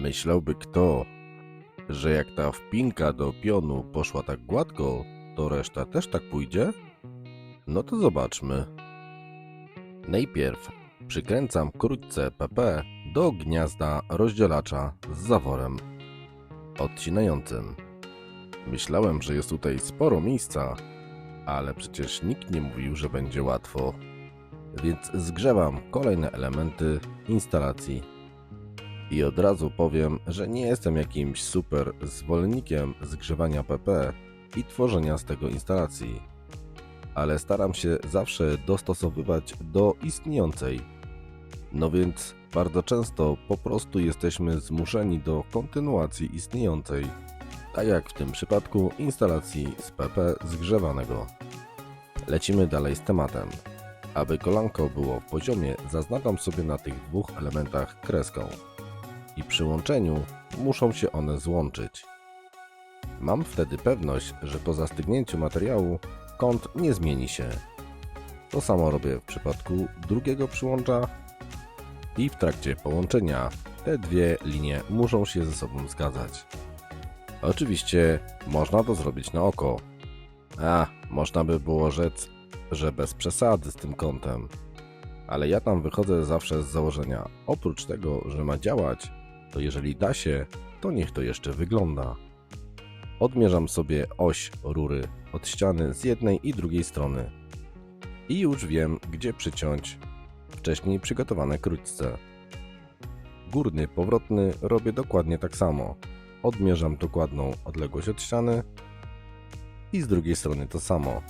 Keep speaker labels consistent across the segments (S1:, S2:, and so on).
S1: Myślałby kto, że jak ta wpinka do pionu poszła tak gładko, to reszta też tak pójdzie? No to zobaczmy. Najpierw przykręcam krótce PP do gniazda rozdzielacza z zaworem odcinającym. Myślałem, że jest tutaj sporo miejsca, ale przecież nikt nie mówił, że będzie łatwo. Więc zgrzewam kolejne elementy instalacji. I od razu powiem, że nie jestem jakimś super zwolennikiem zgrzewania PP i tworzenia z tego instalacji, ale staram się zawsze dostosowywać do istniejącej. No więc bardzo często po prostu jesteśmy zmuszeni do kontynuacji istniejącej, tak jak w tym przypadku instalacji z PP zgrzewanego. Lecimy dalej z tematem. Aby kolanko było w poziomie, zaznaczam sobie na tych dwóch elementach kreską i przy łączeniu muszą się one złączyć. Mam wtedy pewność, że po zastygnięciu materiału kąt nie zmieni się. To samo robię w przypadku drugiego przyłącza i w trakcie połączenia te dwie linie muszą się ze sobą zgadzać. Oczywiście można to zrobić na oko. A, można by było rzec, że bez przesady z tym kątem. Ale ja tam wychodzę zawsze z założenia, oprócz tego, że ma działać, to jeżeli da się, to niech to jeszcze wygląda. Odmierzam sobie oś rury od ściany z jednej i drugiej strony. I już wiem, gdzie przyciąć wcześniej przygotowane krótce. Górny, powrotny robię dokładnie tak samo. Odmierzam dokładną odległość od ściany i z drugiej strony to samo.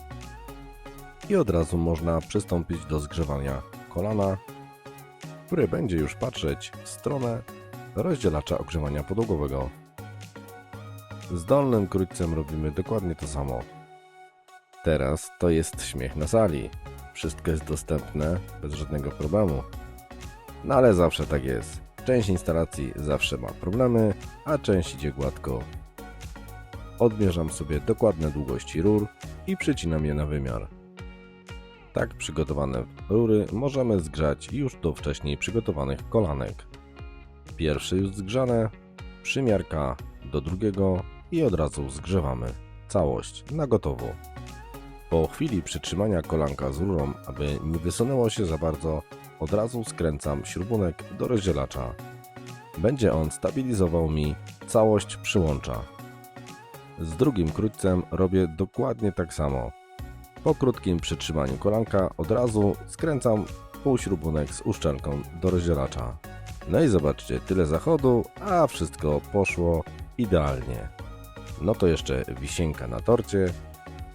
S1: I od razu można przystąpić do zgrzewania kolana, które będzie już patrzeć w stronę rozdzielacza ogrzewania podłogowego. Z dolnym krótcem robimy dokładnie to samo. Teraz to jest śmiech na sali. Wszystko jest dostępne bez żadnego problemu. No ale zawsze tak jest. Część instalacji zawsze ma problemy, a część idzie gładko. Odmierzam sobie dokładne długości rur i przycinam je na wymiar. Tak przygotowane rury możemy zgrzać już do wcześniej przygotowanych kolanek. Pierwsze już zgrzane, przymiarka do drugiego i od razu zgrzewamy. Całość na gotowo. Po chwili przytrzymania kolanka z rurą, aby nie wysunęło się za bardzo, od razu skręcam śrubunek do rozdzielacza. Będzie on stabilizował mi całość przyłącza. Z drugim krótcem robię dokładnie tak samo. Po krótkim przytrzymaniu kolanka od razu skręcam półśrubunek z uszczelką do rozdzielacza. No i zobaczcie, tyle zachodu, a wszystko poszło idealnie. No to jeszcze wisienka na torcie,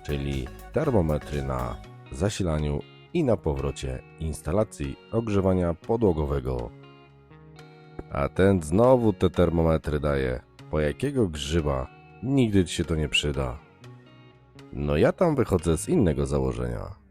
S1: czyli termometry na zasilaniu i na powrocie instalacji ogrzewania podłogowego. A ten znowu te termometry daje. Po jakiego grzyba? Nigdy ci się to nie przyda. No ja tam wychodzę z innego założenia.